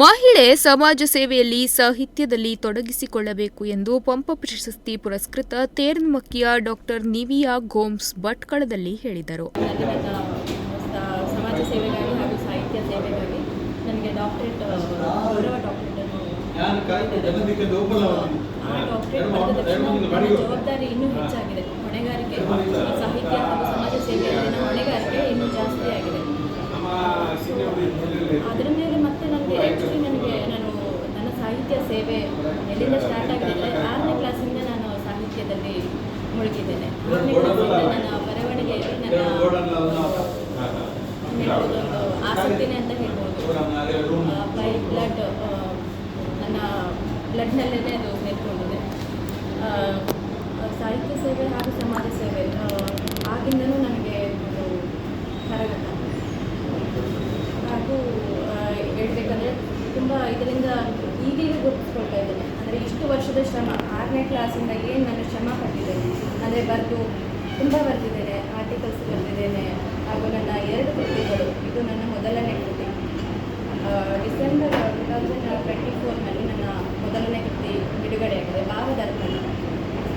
ಮಹಿಳೆ ಸಮಾಜ ಸೇವೆಯಲ್ಲಿ ಸಾಹಿತ್ಯದಲ್ಲಿ ತೊಡಗಿಸಿಕೊಳ್ಳಬೇಕು ಎಂದು ಪಂಪ ಪ್ರಶಸ್ತಿ ಪುರಸ್ಕೃತ ತೇರ್ಮಕ್ಕಿಯ ಡಾಕ್ಟರ್ ನಿವಿಯಾ ಗೋಮ್ಸ್ ಭಟ್ಕಳದಲ್ಲಿ ಹೇಳಿದರು. ಸಮಾಜ ಸೇವೆಗಾಗಿ ಹಾಗೂ ಸಾಹಿತ್ಯ ಸೇವೆಗಾಗಿ ನನಗೆ ಡಾಕ್ಟರೇಟ್ ಗೌರವ ಡಾಕ್ಟರೇಟ್ ಜವಾಬ್ದಾರಿ ಇನ್ನೂ ಹೆಚ್ಚಾಗಿದೆ. ಹೊಣೆಗಾರಿಕೆ ಸಾಹಿತ್ಯ ಹಾಗೂ ಸಮಾಜ ಸೇವೆಯಲ್ಲಿನ ಹೊಣೆಗಾರಿಕೆ ಇನ್ನೂ ಜಾಸ್ತಿ ಆಗಿದೆ ಅದರ ಮೇಲೆ ಮತ್ತೆ ನನಗೆ ಆ್ಯಕ್ಚುಲಿ ನನಗೆ ನಾನು ನನ್ನ ಸಾಹಿತ್ಯ ಸೇವೆ ಎಲ್ಲಿಂದ ಸ್ಟಾರ್ಟ್ ಆಗಿದೆ ಆರನೇ ಕ್ಲಾಸಿಂದ ನಾನು ಸಾಹಿತ್ಯದಲ್ಲಿ ಮುಳುಗಿದ್ದೇನೆ ಆರನೇ ಕ್ಲಾಸಿಂದ ನನ್ನ ಬರವಣಿಗೆಯಲ್ಲಿ ನನ್ನ ಹೇಳ್ಬೋದು ಒಂದು ಆಸಕ್ತಿನೇ ಅಂತ ಹೇಳ್ಬೋದು ಬೈ ಬ್ಲಡ್ ನನ್ನ ಬ್ಲಡ್ನಲ್ಲೇ ಅದು ಸೇರಿಕೊಂಡಿದೆ ಸಾಹಿತ್ಯ ಸೇವೆ ಹಾಗೂ ಸಮಾಜ ಸೇವೆ ಆ, ಆಗಿಂದನೂ ನನಗೆ ಒಂದು ಕರಗತ ಹಾಗೂ ಆ, ಹೇಳ್ಬೇಕಂದ್ರೆ ತುಂಬ ಇದರಿಂದ ಈಗೀಗ ಗುರುತಿಸ್ಕೊಳ್ತಾ ಇದ್ದೇನೆ. ಅಂದರೆ ಇಷ್ಟು ವರ್ಷದ ಶ್ರಮ, ಆರನೇ ಕ್ಲಾಸಿಂದ ಏನು ನಾನು ಶ್ರಮ ಪಟ್ಟಿದ್ದೇನೆ ಅಂದರೆ ಬರೆದು ತುಂಬ ಬರೆದಿದ್ದೇನೆ ಆರ್ಟಿಕಲ್ಸ್ ಬರೆದಿದ್ದೇನೆ, ಹಾಗೂ ನನ್ನ ಎರಡು ಕೃತಿಗಳು ಇದು ನನ್ನ ಮೊದಲನೇ ಕೃತಿ ಡಿಸೆಂಬರ್ ಟು ತೌಸಂಡ್ ಟ್ವೆಂಟಿ ಫೋರ್ನಲ್ಲಿ ನನ್ನ ಮೊದಲನೇ ಕೃತಿ ಬಿಡುಗಡೆಯಾಗಿದೆ ಭಾವದರ್ಪಣ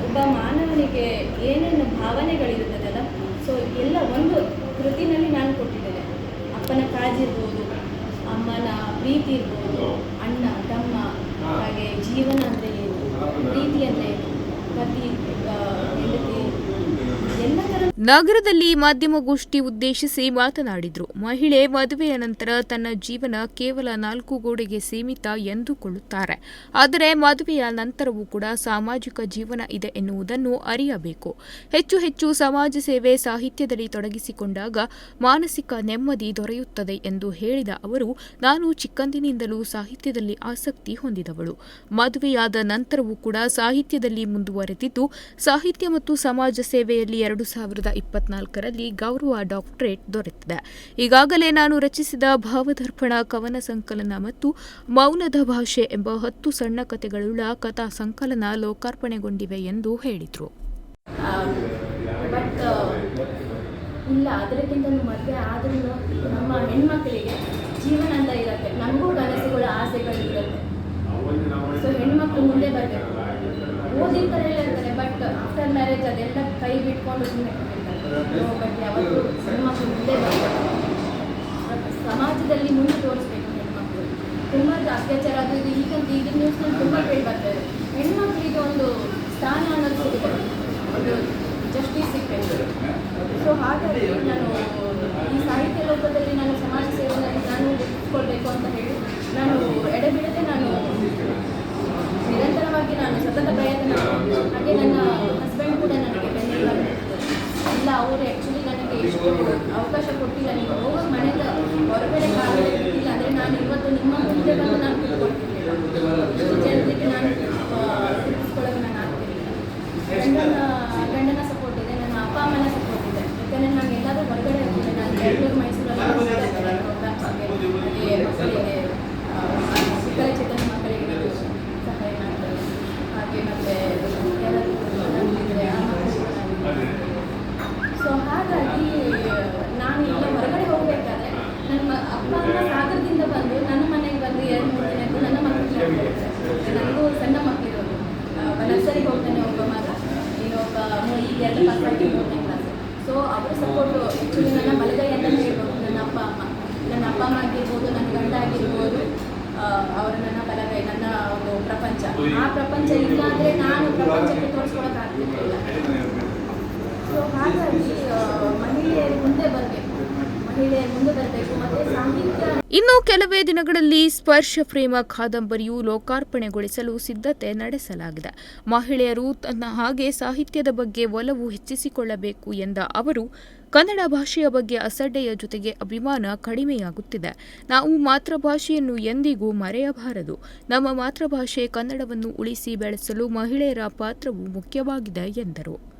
ಒಬ್ಬ ಮಾನವನಿಗೆ ಏನೇನು ಭಾವನೆಗಳಿರುತ್ತದಲ್ಲ ಸೊ ಎಲ್ಲ ಒಂದು ಕೃತಿನಲ್ಲಿ ನಾನು ಕೊಟ್ಟಿದ್ದೇನೆ. ಅಪ್ಪನ ಕಾಜಿರ್ಬೋದು ಅಮ್ಮನ ಪ್ರೀತಿ ಇರ್ಬೋದು ಅಣ್ಣ ತಮ್ಮ ಹಾಗೆ ಜೀವನ ಅಂದರೆ ಏನು ಪ್ರೀತಿ ಅಂದರೆ ಏನು ಪತಿ ಆ, ಹೆಂಡತಿ ಎಲ್ಲ ಥರ ನಗರದಲ್ಲಿ ಮಾಧ್ಯಮಗೋಷ್ಠಿ ಉದ್ದೇಶಿಸಿ ಮಾತನಾಡಿದರು. ಮಹಿಳೆ ಮದುವೆಯ ನಂತರ ತನ್ನ ಜೀವನ ಕೇವಲ ನಾಲ್ಕು ಗೋಡೆಗೆ ಸೀಮಿತ ಎಂದುಕೊಳ್ಳುತ್ತಾರೆ. ಆದರೆ ಮದುವೆಯ ನಂತರವೂ ಕೂಡ ಸಾಮಾಜಿಕ ಜೀವನ ಇದೆ ಎನ್ನುವುದನ್ನು ಅರಿಯಬೇಕು. ಹೆಚ್ಚು ಹೆಚ್ಚು ಸಮಾಜ ಸೇವೆ ಸಾಹಿತ್ಯದಲ್ಲಿ ತೊಡಗಿಸಿಕೊಂಡಾಗ ಮಾನಸಿಕ ನೆಮ್ಮದಿ ದೊರೆಯುತ್ತದೆ ಎಂದು ಹೇಳಿದ ಅವರು, ನಾನು ಚಿಕ್ಕಂದಿನಿಂದಲೂ ಸಾಹಿತ್ಯದಲ್ಲಿ ಆಸಕ್ತಿ ಹೊಂದಿದವಳು. ಮದುವೆಯಾದ ನಂತರವೂ ಕೂಡ ಸಾಹಿತ್ಯದಲ್ಲಿ ಮುಂದುವರೆದಿದ್ದು, ಸಾಹಿತ್ಯ ಮತ್ತು ಸಮಾಜ ಸೇವೆಯಲ್ಲಿ ಎರಡು ಸಾವಿರದ ಇಪ್ಪತ್ನಾಲ್ಕರಲ್ಲಿ ಗೌರವ ಡಾಕ್ಟರೇಟ್ ದೊರೆತಿದೆ. ಈಗಾಗಲೇ ನಾನು ರಚಿಸಿದ ಭಾವದರ್ಪಣ, ಕವನ ಸಂಕಲನ ಮತ್ತು ಮೌನದ ಭಾಷೆ ಎಂಬ ಹತ್ತು ಸಣ್ಣ ಕಥೆಗಳುಳ್ಳ ಕಥಾ ಸಂಕಲನ ಲೋಕಾರ್ಪಣೆಗೊಂಡಿವೆ ಎಂದು ಹೇಳಿದರು. ಇಲ್ಲ ಅದಕ್ಕಿಂತ ಮದುವೆ ಆದ್ರೂ ನಮ್ಮ ಹೆಣ್ಮಕ್ಳಿಗೆ ಜೀವನ ಅಂತ ಇರುತ್ತೆ. ನಮಗೂ ಕನಸುಗಳು ಆಸೆಗಳು ಇರುತ್ತೆ ಸೊ ಹೆಣ್ಮಕ್ಳು ಮುಂದೆ ಬರಬೇಕು. ಓದಿರ್ತಾರೆ ಇರ್ತಾರೆ, ಬಟ್ ಆಫ್ಟರ್ ಮ್ಯಾರೇಜ್ ಅದೆಲ್ಲ ಕೈ ಬಿಟ್ಕೊಂಡು ಸುಮ್ಮನೆ ಸಮಾಜದಲ್ಲಿ ಮುಂದೆ ತೋರಿಸ್ಬೇಕು ಹೆಣ್ಮಕ್ಳು. ತುಂಬ ಅತ್ಯಾಚಾರ ಅದು ಇದು. ಈಗಂತ ಈಗಿನ ನ್ಯೂಸ್ನಲ್ಲಿ ತುಂಬ ಕೇಳಿ ಬರ್ತದೆ ಹೆಣ್ಮಕ್ಳಿಗೆ ಒಂದು ಸ್ಥಾನ ಅನ್ನೋದು ಒಂದು ಜಸ್ಟಿಸ್ ಸಿಗಬೇಕು ಸೊ ಹಾಗಾಗಿ ನಾನು ಈ ಸಾಹಿತ್ಯ ಲೋಕದಲ್ಲಿ ನಾನು ಸಮಾಜ ಸೇವೆಯಲ್ಲಿ ನಾನು ಗುರುತಿಸ್ಕೊಳ್ಬೇಕು ಅಂತ ಹೇಳಿ ನಾನು ಎಡೆಬಿಡದೆ ನಾನು ನಿರಂತರವಾಗಿ ನಾನು ಸತತ ಪ್ರಯತ್ನ ಮಾಡ್ತೀನಿ. ಹಾಗೆ ನನ್ನ ಹಸ್ಬೆಂಡ್ ಕೂಡ ನನಗೆ ಬೆನ್ನೆಲುಬಾಗಿ ಇಲ್ಲ ಅವರು ಆ್ಯಕ್ಚುಲಿ ನನಗೆ ಎಷ್ಟು ಅವಕಾಶ ಕೊಟ್ಟಿಲ್ಲ. ನೀವು ಹೋಗೋ ಮನೆಯಿಂದ ಹೊರಗಡೆ ಕಾಲೇ ಬಿಟ್ಟಿಲ್ಲ ಅಂದರೆ ನಾನು ಇವತ್ತು ನಿಮ್ಮ ಮುಂದೆ ಬಂದು ನಾನು ಕೂತ್ಕೊಳ್ತಿರ್ಲಿಲ್ಲ ಇಷ್ಟು ಜನರಿಗೆ ನಾನು ತಿಳಿಸ್ಕೊಳ್ಳೋಕೆ ನಾನು ಆಗ್ತಿರಲಿಲ್ಲ ಗಂಡನ ಗಂಡನ ಸಪೋರ್ಟ್ ಇದೆ. ನನ್ನ ಅಪ್ಪ ಅಮ್ಮನ ಸಪೋರ್ಟ್ ಇದೆ. ಯಾಕಂದರೆ ನಾನು ಎಲ್ಲಾದರೂ ಹೊರಗಡೆ ಹೋಗ್ತೀನಿ ನಾನು ಬೆಂಗಳೂರು, ಮೈಸೂರಲ್ಲಿ ಪ್ರೋಗ್ರಾಮ್ಸ್ ಹಾಗೆ ಮಕ್ಕಳಿಗೆ ಆ, ವಿಕಲಚೇತನ ಮಕ್ಕಳಿಗೆ ನಾನು ಸಹಾಯ ಮಾಡ್ತೇನೆ ಹಾಗೆ ಮತ್ತು ಯಾರಾದರೂ ನನ್ನಿದ್ರೆ ಆ ಮಕ್ಕಳಿಗೆ ನಾನು ಸೊ ಹಾಗಾಗಿ ನಾನು ಎಲ್ಲ ಹೊರಗಡೆ ಹೋಗಬೇಕಾದ್ರೆ ನನ್ನ ಅಪ್ಪ ಅಮ್ಮ ಸಾಗರದಿಂದ ಬಂದು ನನ್ನ ಮನೆಗೆ ಬಂದು ಎರಡು ಮೂರು ದಿನ ಇದ್ದು ನನ್ನ ಮಕ್ಕಳು ನನಗೂ ಸಣ್ಣ ಮಕ್ಕಳಿರೋದು ನರ್ಸರಿಗೆ ಹೋಗ್ತಾನೆ ಒಬ್ಬ ಮಗ ಇನ್ನೊಬ್ಬ ಮೂ- ಈಗ ಎರಡು ಆಗಿ ಮೂರನೇ ಕ್ಲಾಸ್ ಸೊ ಅವರ ಸಪೋರ್ಟ್ ಆ್ಯಕ್ಚುಲಿ ನನ್ನ ಮಲಗೈ ಅಂತ ಹೇಳ್ಬೋದು. ನನ್ನ ಅಪ್ಪ ಅಮ್ಮ. ನನ್ನ ಅಪ್ಪ ಅಮ್ಮ ಆಗಿರ್ಬೋದು, ನನ್ನ ಗಂಡ ಆಗಿರ್ಬೋದು ಅವರು ನನ್ನ ಬಲಗೈ ನನ್ನ ಒಂದು ಪ್ರಪಂಚ. ಆ ಪ್ರಪಂಚ ಇಲ್ಲ ಅಂದರೆ ನಾನು ಪ್ರಪಂಚಕ್ಕೆ ತೋರಿಸ್ಕೊಳಕ್ಕೆ ಆಗ್ತಿರ್ಲಿಲ್ಲ ಸೊ ಹಾಗಾಗಿ ಮಹಿಳೆಯರು ಮುಂದೆ ಬರಬೇಕು. ಇನ್ನು ಕೆಲವೇ ದಿನಗಳಲ್ಲಿ ಸ್ಪರ್ಶ ಪ್ರೇಮ ಕಾದಂಬರಿಯು ಲೋಕಾರ್ಪಣೆಗೊಳಿಸಲು ಸಿದ್ಧತೆ ನಡೆಸಲಾಗಿದೆ. ಮಹಿಳೆಯರು ತನ್ನ ಹಾಗೆ ಸಾಹಿತ್ಯದ ಬಗ್ಗೆ ಒಲವು ಹೆಚ್ಚಿಸಿಕೊಳ್ಳಬೇಕು ಎಂದ ಅವರು, ಕನ್ನಡ ಭಾಷೆಯ ಬಗ್ಗೆ ಅಸಡ್ಡೆಯ ಜೊತೆಗೆ ಅಭಿಮಾನ ಕಡಿಮೆಯಾಗುತ್ತಿದೆ. ನಾವು ಮಾತೃಭಾಷೆಯನ್ನು ಎಂದಿಗೂ ಮರೆಯಬಾರದು. ನಮ್ಮ ಮಾತೃಭಾಷೆ ಕನ್ನಡವನ್ನು ಉಳಿಸಿ ಬೆಳೆಸಲು ಮಹಿಳೆಯರ ಪಾತ್ರವು ಮುಖ್ಯವಾಗಿದೆ ಎಂದರು.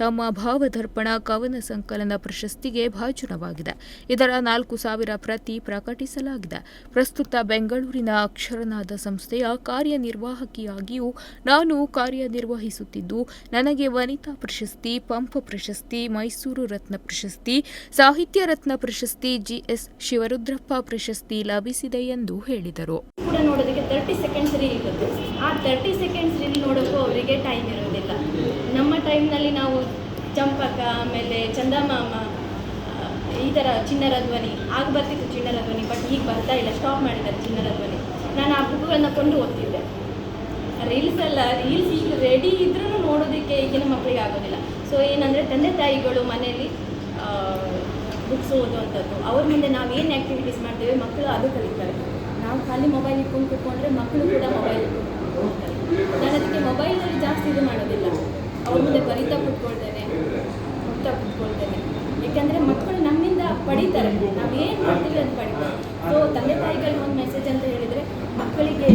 ತಮ್ಮ ಭಾವದರ್ಪಣ, ಕವನ ಸಂಕಲನ ಪ್ರಶಸ್ತಿಗೆ ಭಾಜನವಾಗಿದೆ ಇದರ ನಾಲ್ಕು ಸಾವಿರ ಪ್ರತಿ ಪ್ರಕಟಿಸಲಾಗಿದೆ. ಪ್ರಸ್ತುತ ಬೆಂಗಳೂರಿನ ಅಕ್ಷರನಾದ ಸಂಸ್ಥೆಯ ಕಾರ್ಯನಿರ್ವಾಹಕಿಯಾಗಿಯೂ ನಾನು ಕಾರ್ಯನಿರ್ವಹಿಸುತ್ತಿದ್ದು, ನನಗೆ ವನಿತಾ ಪ್ರಶಸ್ತಿ, ಪಂಪ ಪ್ರಶಸ್ತಿ, ಮೈಸೂರು ರತ್ನ ಪ್ರಶಸ್ತಿ, ಸಾಹಿತ್ಯ ರತ್ನ ಪ್ರಶಸ್ತಿ, ಜಿಎಸ್ ಶಿವರುದ್ರಪ್ಪ ಪ್ರಶಸ್ತಿ ಲಭಿಸಿದೆ ಎಂದು ಹೇಳಿದರು. ಕೂಡ ನೋಡೋದಕ್ಕೆ ತರ್ಟಿ ಸೆಕೆಂಡ್ಸ್ ರೀಲ್ ಇರುತ್ತೆ ಆ ತರ್ಟಿ ಸೆಕೆಂಡ್ಸ್ ರೀಲ್ ನೋಡೋಕ್ಕೂ ಅವರಿಗೆ ಟೈಮ್ ಇರೋದಿಲ್ಲ. ನಮ್ಮ ಟೈಮ್ನಲ್ಲಿ ನಾವು ಚಂಪಕ, ಆಮೇಲೆ ಚಂದಮಾಮ ಈ ಥರ ಚಿನ್ನರ ಧ್ವನಿ ಆಗ ಬರ್ತಿತ್ತು ಚಿನ್ನರ ಧ್ವನಿ ಬಟ್ ಈಗ ಬರ್ತಾ ಇಲ್ಲ ಸ್ಟಾಪ್ ಮಾಡಿದ್ದಾರೆ ಚಿನ್ನರ ಧ್ವನಿ ನಾನು ಆ ಬುಕ್ಗಳನ್ನ ಕೊಂಡು ಓದ್ತಿದ್ದೆ. ರೀಲ್ಸ್ ಅಲ್ಲ ರೀಲ್ಸ್ ಈಗ ರೆಡಿ ಇದ್ರೂ ನೋಡೋದಕ್ಕೆ ಈಗಿನ ಮಕ್ಕಳಿಗೆ ಆಗೋದಿಲ್ಲ. ಸೊ ಏನಂದರೆ ತಂದೆ ತಾಯಿಗಳು ಮನೆಯಲ್ಲಿ ಬುಕ್ಸ್ ಓದುವಂಥದ್ದು. ಅವ್ರ ಮುಂದೆ ನಾವು ಏನು ಆ್ಯಕ್ಟಿವಿಟೀಸ್ ಮಾಡ್ತೇವೆ ಮಕ್ಕಳು ಅದು ಕಲಿತಾರೆ. ನಾವು ಖಾಲಿ ಮೊಬೈಲ್ ಇಟ್ಕೊಂಡು ಕೂತ್ಕೊಂಡ್ರೆ ಮಕ್ಕಳು ಕೂಡ ಮೊಬೈಲ್ ನಾನು ಅದಕ್ಕೆ ಮೊಬೈಲಲ್ಲಿ ಜಾಸ್ತಿ ಇದು ಮಾಡೋದಿಲ್ಲ. ಅವ್ರ ಮುಂದೆ ಬರಿತಾ ಕುತ್ಕೊಳ್ತೇನೆ, ಹೋಗ್ತಾ ಕುತ್ಕೊಳ್ತೇನೆ. ಯಾಕೆಂದರೆ ಮಕ್ಕಳು ನಮ್ಮಿಂದ ಪಡಿತಾರೆ. ನಾವು ಏನು ಮಾಡ್ತೀವಿ ಅಂತ ಪಡಿತಾರೆ. ಸೊ ತಂದೆ ತಾಯಿಗಳಿಗೆ ಒಂದು ಮೆಸೇಜ್ ಅಂತ ಹೇಳಿದರೆ, ಮಕ್ಕಳಿಗೆ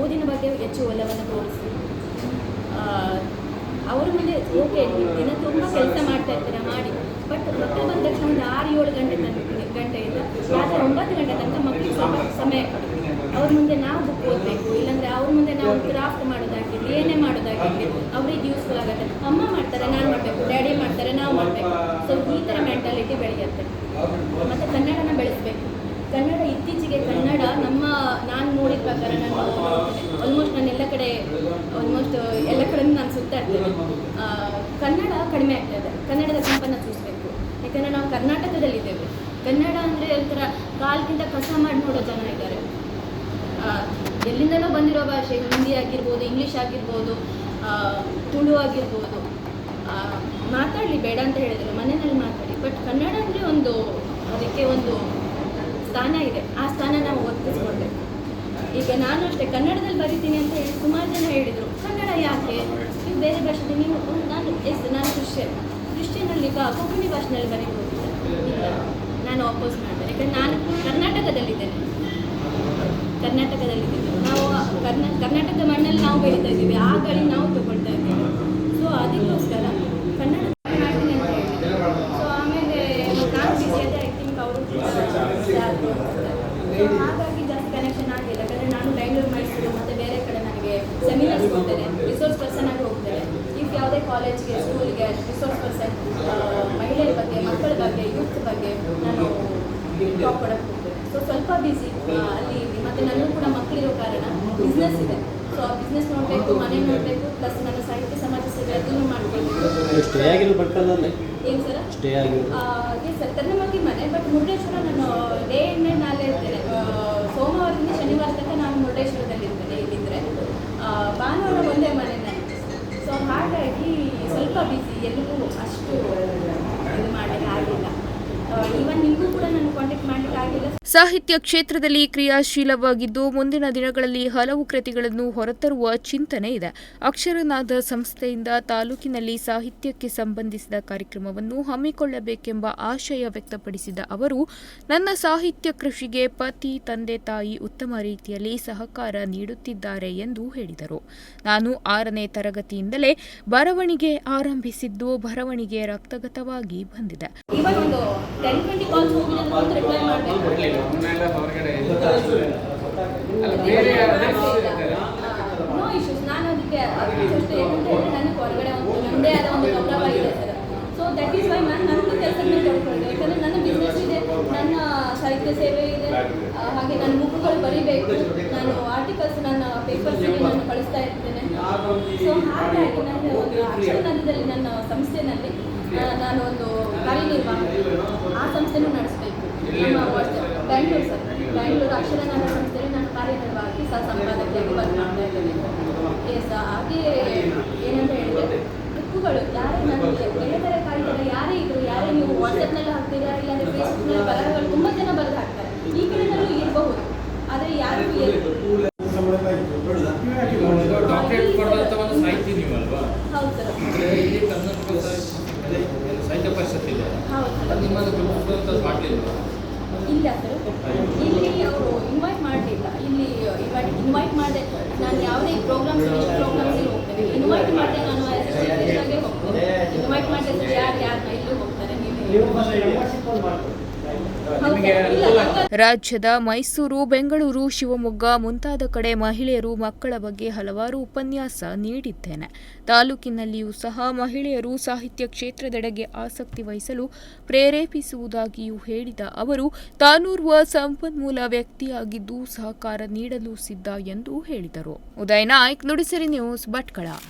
ಓದಿನ ಬಗ್ಗೆ ಹೆಚ್ಚು ಒಲವನ್ನು ತೋರಿಸಿ. ಅವ್ರ ಮುಂದೆ ಓಕೆ ದಿನ ತುಂಬ ಕೆಲಸ ಮಾಡ್ತಾ ಇರ್ತೀರ, ಮಾಡಿ. ಬಟ್ ಮಕ್ಕಳು ಬಂದ ತಕ್ಷಣ ಒಂದು ಆರು ಏಳು ಗಂಟೆ ತನಕ, ಗಂಟೆಯಿಂದ, ರಾತ್ರಿ ಒಂಬತ್ತು ಗಂಟೆ ತನಕ ಮಕ್ಕಳಿಗೆ ಸ್ವಲ್ಪ ಸಮಯ ಅವ್ರ ಮುಂದೆ ನಾವು ಬುಕ್ ಓದಬೇಕು. ಇಲ್ಲಾಂದರೆ ಅವ್ರ ಮುಂದೆ ನಾವು ಕ್ರಾಫ್ಟ್ ಮಾಡೋದಾಗಿರಲಿ ಏನೇ ಮಾಡೋದಾಗಿರಲಿ ಆಗುತ್ತೆ ಅಮ್ಮ ಮಾಡ್ತಾರೆ ನಾನು ಮಾಡಬೇಕು ಡ್ಯಾಡಿ ಮಾಡ್ತಾರೆ ನಾವು ಮಾಡಬೇಕು. ಸೊ ಈ ಥರ ಮೆಂಟಾಲಿಟಿ ಬೆಳೆಯುತ್ತೆ. ಮತ್ತು ಕನ್ನಡನ ಬೆಳೆಸಬೇಕು. ಕನ್ನಡ ಇತ್ತೀಚೆಗೆ ಕನ್ನಡ ನಮ್ಮ ನಾನು ನೋಡಿದ ಪ್ರಕಾರ ನಾನು ಆಲ್ಮೋಸ್ಟ್ ನಾನು ಎಲ್ಲ ಕಡೆ ಆಲ್ಮೋಸ್ಟ್ ಎಲ್ಲ ಕಡೆ ನಾನು ಸುತ್ತಾ ಇರ್ತೇನೆ. ಕನ್ನಡ ಕಡಿಮೆ ಆಗ್ತಾ ಇದೆ. ಕನ್ನಡದ ಸಂಪನ್ನ ಸೂಚಿಸಬೇಕು ಯಾಕಂದರೆ ನಾವು ಕರ್ನಾಟಕದಲ್ಲಿದ್ದೇವೆ ಕನ್ನಡ ಅಂದರೆ ಒಂಥರ ಕಾಲ್ಗಿಂತ ಕಸ ಮಾಡಿ ನೋಡೋ ಜನ ಇದ್ದಾರೆ. ಆ, ಎಲ್ಲಿಂದಲೋ ಬಂದಿರೋ ಭಾಷೆ ಹಿಂದಿ ಆಗಿರ್ಬೋದು ಇಂಗ್ಲೀಷ್ ಆಗಿರ್ಬೋದು ತುಳು ಆಗಿರ್ಬೋದು ಮಾತಾಡಲಿ ಬೇಡ ಅಂತ ಹೇಳಿದ್ರು, ಮನೆಯಲ್ಲಿ ಮಾತಾಡಿ. ಬಟ್ ಕನ್ನಡ ಅಂದರೆ ಒಂದು, ಅದಕ್ಕೆ ಒಂದು ಸ್ಥಾನ ಇದೆ. ಆ ಸ್ಥಾನ ನಾವು ಒತ್ತಿಸ್ಕೊಳ್ಬೇಕು ಈಗ ನಾನು ಅಷ್ಟೇ ಕನ್ನಡದಲ್ಲಿ ಬರಿತೀನಿ ಅಂತ ಹೇಳಿ ಸುಮಾರು ಜನ ಹೇಳಿದರು, ಕನ್ನಡ ಯಾಕೆ? ನೀವು ಬೇರೆ ಭಾಷೆ ನೀವು ನಾನು ಎಸ್, ನಾನು ಕ್ರಿಶ್ಚಿಯನ್. ಕ್ರಿಶ್ಚಿಯನಲ್ಲಿ ಈಗ ಕೊಂಕಣಿ ಭಾಷೆನಲ್ಲಿ ಇಲ್ಲ, ನಾನು ಅಪೋಸ್ ಮಾಡ್ತೇನೆ. ಯಾಕಂದ್ರೆ ನಾನು ಕರ್ನಾಟಕದಲ್ಲಿದ್ದೇನೆ. ಕರ್ನಾಟಕದಲ್ಲಿದ್ದೇನೆ. ನಾವು ಕರ್ನಾ, ಕರ್ನಾಟಕ ಮಣ್ಣಲ್ಲಿ ನಾವು ಬೆಳೀತಾ ಇದ್ದೀವಿ, ಆ ಗಾಳಿ ನಾವು ತಗೊಳ್ತಾ ಇದ್ದೀವಿ. ಸೊ ಅದಕ್ಕೋಸ್ಕರ ಕನ್ನಡ ಮಾಡ್ತೀನಿ ಅಂತ ಹೇಳಿ ಸೊ ಆಮೇಲೆ ನಾನು ಬಿಸಿ ಅದೇ ಐ ಹಾಗಾಗಿ ಜಾಸ್ತಿ ಕನೆಕ್ಷನ್ ಆಗಿಲ್ಲ ಯಾಕಂದರೆ ನಾನು ಬೆಂಗಳೂರು ಮೈಸೂರು ಮತ್ತು ಬೇರೆ ಕಡೆ ನನಗೆ ಸೆಮಿನಾರ್ಸ್ ಹೋಗ್ತೇನೆ ರಿಸೋರ್ಸ್ ಪರ್ಸನ್ ಆಗಿ ಹೋಗ್ತಾರೆ. ಇಫ್ ಯಾವುದೇ ಕಾಲೇಜ್ಗೆ ಸ್ಕೂಲ್ಗೆ ರಿಸೋರ್ಸ್ ಪರ್ಸನ್ ಮಹಿಳೆಯರ ಬಗ್ಗೆ, ಮಕ್ಕಳ ಬಗ್ಗೆ ಯೂತ್ ಬಗ್ಗೆ ನಾನು ಟಾಪ್ ಕೊಡಕ್ಕೆ ಹೋಗ್ತೇನೆ. ಸೊ ಸ್ವಲ್ಪ ಬ್ಯುಸಿ ಅಲ್ಲಿ ಮತ್ತು ನನಗೂ ಕೂಡ ಮಕ್ಕಳಿರೋ ಕಾರಣ ಬಿಸ್ನೆಸ್ ಇದೆ ಸೊ ಆ ಬಿಸ್ನೆಸ್ ನೋಡಬೇಕು ಮನೆ ನೋಡಬೇಕು ಪ್ಲಸ್ ನನ್ನ ಸಾಹಿತ್ಯ ಸಮಾಜ ಸೇವೆ ಅದನ್ನು ಮಾಡ್ಕೊಳ್ಬೇಕು. ಸ್ಟೇ ಆಗಿರೋ ಬರ್ಕಲ್ಲೇ ಏನು ಸರ್? ಸ್ಟೇ ಆಗಿರೋ ಸರ್ ಸರ್ ತನ್ನಮಗಿ ಮನೆ ಬಟ್ ಮುರುಡೇಶ್ವರ ನಾನು ಡೇ ಅಂಡ್ ನೈಟ್ ನಾಳೆ ಇರ್ತೇನೆ. ಸೋಮವಾರದಿಂದ ಶನಿವಾರ ತನಕ ನಾನು ಮುರುಡೇಶ್ವರದಲ್ಲಿ ಇರ್ತೇನೆ ಇಲ್ಲಿದ್ದರೆ ಭಾನುವಾರ ಒಂದೇ ಮನೆ ನನಗೆ ಸೊ ಹಾಗಾಗಿ ಸ್ವಲ್ಪ ಬಿಸಿ ಎಲ್ಲೂ ಅಷ್ಟು ಇದು ಮಾಡಲಿಕ್ಕೆ ಆಗಿಲ್ಲ ಈವನ್ ನಿಮಗೂ ಕೂಡ ನಾನು ಕಾಂಟ್ಯಾಕ್ಟ್ ಆಗಿಲ್ಲ ಸಾಹಿತ್ಯ ಕ್ಷೇತ್ರದಲ್ಲಿ ಕ್ರಿಯಾಶೀಲವಾಗಿದ್ದು ಮುಂದಿನ ದಿನಗಳಲ್ಲಿ ಹಲವು ಕೃತಿಗಳನ್ನು ಹೊರತರುವ ಚಿಂತನೆ ಇದೆ. ಅಕ್ಷರನಾದ ಸಂಸ್ಥೆಯಿಂದ ತಾಲೂಕಿನಲ್ಲಿ ಸಾಹಿತ್ಯಕ್ಕೆ ಸಂಬಂಧಿಸಿದ ಕಾರ್ಯಕ್ರಮವನ್ನು ಹಮ್ಮಿಕೊಳ್ಳಬೇಕೆಂಬ ಆಶಯ ವ್ಯಕ್ತಪಡಿಸಿದ ಅವರು ನನ್ನ ಸಾಹಿತ್ಯ ಕೃಷಿಗೆ ಪತಿ ತಂದೆ ತಾಯಿ ಉತ್ತಮ ರೀತಿಯಲ್ಲಿ ಸಹಕಾರ ನೀಡುತ್ತಿದ್ದಾರೆ ಎಂದು ಹೇಳಿದರು. ನಾನು ಆರನೇ ತರಗತಿಯಿಂದಲೇ ಬರವಣಿಗೆ ಆರಂಭಿಸಿದ್ದು ಬರವಣಿಗೆ ರಕ್ತಗತವಾಗಿ ಬಂದಿದೆ. ಕಾಲ್ಸ್ ಮಾಡಬೇಕು ಅವನ್ನೆಲ್ಲ ಹೊರಗಡೆ ಅಲ್ಲ ಬೇರೆ ನಾನು ಅದಕ್ಕೆ ನನಗೆ ಹೊರಗಡೆ ಒಂದು ನನ್ನದೇ ಆದ ಒಂದು ಗೌರವ ಇದೆ ಸರ್. ಸೊ ದಟ್ ಈಸ್ ವೈ ನಾನು ತೊಡ್ಕೊಳ್ತೇನೆ ಯಾಕಂದರೆ ನನ್ನ ಬಿಸ್ನೆಸ್ ಇದೆ ನನ್ನ ಸಾಹಿತ್ಯ ಸೇವೆ ಇದೆ ಹಾಗೆ ನನ್ನ ಬುಕ್ಗಳು ಬರೀಬೇಕು. ನಾನು ಆರ್ಟಿಕಲ್ಸ್ ನನ್ನ ಪೇಪರ್ಸ್ಗೆ ನಾನು ಕಳಿಸ್ತಾ ಇರ್ತೇನೆ. ಸೊ ಹಾಗಾಗಿ ನನ್ನ ಒಂದು ಅಕ್ಷರನದಲ್ಲಿ ನನ್ನ ಸಂಸ್ಥೆನಲ್ಲಿ ನಾನು ಒಂದು ಕಾರ್ಯನಿರ್ವಾಹಕ ಆ ಸಂಸ್ಥೆನೂ ನಡೆಸಬೇಕು ಬ್ಯಾಂಗ್ಳೂರು ಸರ್ ನಾನು ಸಹ ಸಂಪಾದಕಿಯಾಗಿ ವರ್ಕ್ ಮಾಡ್ತಾ ಇದ್ದೇನೆ. ಎಸ್ ಹಾಗೆ ಏನಂತ ಹೇಳಿದ್ರೆ ಬುಕ್ಕುಗಳು ಯಾರೇ ನನಗೆ ಕಾಯ್ತಾರೆ ಯಾರೇ ಇದ್ರು ಯಾರೇ ನೀವು ವಾಟ್ಸಪ್ನಲ್ಲಿ ಹಾಕ್ತೀರಾ ಇಲ್ಲಾಂದರೆ ಫೇಸ್ಬುಕ್ನಲ್ಲಿ ಬರಹಗಳು ತುಂಬ ಜನ ಬರೆದು ಹಾಕ್ತಾರೆ ಈ ಕಡೆನಲ್ಲೂ ಇರಬಹುದು ಆದರೆ ಯಾರು ಡಾಕ್ಟರೇಟ್ ಪಡೆದಂಥ ಒಂದು ಸಾಹಿತಿ ನೀವು ಅಲ್ವಾ ಹೌದು ಸರ್ ಅಂದ್ರೆ ಇಲ್ಲಿ ಕರ್ನಾಟಕ ಸಾಹಿತ್ಯ ಸಾಹಿತ್ಯ ಪರಿಷತ್ ಇದೆ ಹೌದು ಅದು ಸರ್ ನಿಮ್ಮದು ಗುರುತಿಸುವಂಥದ್ದು ಮಾಡಲಿಲ್ಲ ಇಲ್ಲ ಸರ್ ಇಲ್ಲಿ ಅವರು ಇನ್ವೈಟ್ ಮಾಡಲಿಲ್ಲ ಇಲ್ಲಿ ಇನ್ವೈಟ್ ಇನ್ವೈಟ್ ಮಾಡಿದೆ ನಾನು ಯಾವುದೇ ಪ್ರೋಗ್ರಾಮ್ಸ್ ಪ್ರೋಗ್ರಾಮ್ಸ್ಗೆ ಹೋಗ್ತೇನೆ ಇನ್ವೈಟ್ ಮಾಡಿದೆ ನಾನು ಆ್ಯಸ್ ಹೋಗ್ತೇನೆ ಇನ್ವೈಟ್ ಮಾಡಿದ್ರೆ ಯಾರು ಯಾರನ್ನ ಎಲ್ಲೂ ಹೋಗ್ತಾರೆ ನೀವೇ ನೀವು ಹೇಳಿ. ಫಸ್ಟ್ ನಂಬರ್ ಕಾಲ್ ಮಾಡ್ಕೊಳ್ಳಿ ಹೌದಾ? ನಿಮಗೆ ಇಲ್ಲ, ಅನುಕೂಲ ನಂಗೆ ರಾಜ್ಯದ ಮೈಸೂರು, ಬೆಂಗಳೂರು, ಶಿವಮೊಗ್ಗ ಮುಂತಾದ ಕಡೆ ಮಹಿಳೆಯರು ಮಕ್ಕಳ ಬಗ್ಗೆ ಹಲವಾರು ಉಪನ್ಯಾಸ ನೀಡಿದ್ದೇನೆ. ತಾಲೂಕಿನಲ್ಲಿಯೂ ಸಹ ಮಹಿಳೆಯರು ಸಾಹಿತ್ಯ ಕ್ಷೇತ್ರದೆಡೆಗೆ ಆಸಕ್ತಿ ವಹಿಸಲು ಪ್ರೇರೇಪಿಸುವುದಾಗಿಯೂ ಹೇಳಿದ ಅವರು, ತಾನೂರ್ವ ಸಂಪನ್ಮೂಲ ವ್ಯಕ್ತಿಯಾಗಿದ್ದು ಸಹಕಾರ ನೀಡಲು ಸಿದ್ಧ ಎಂದು ಹೇಳಿದರು. ಉದಯ ನಾಯ್ಕ್, ನುಡಿಸಿರಿ ನ್ಯೂಸ್, ಭಟ್ಕಳ.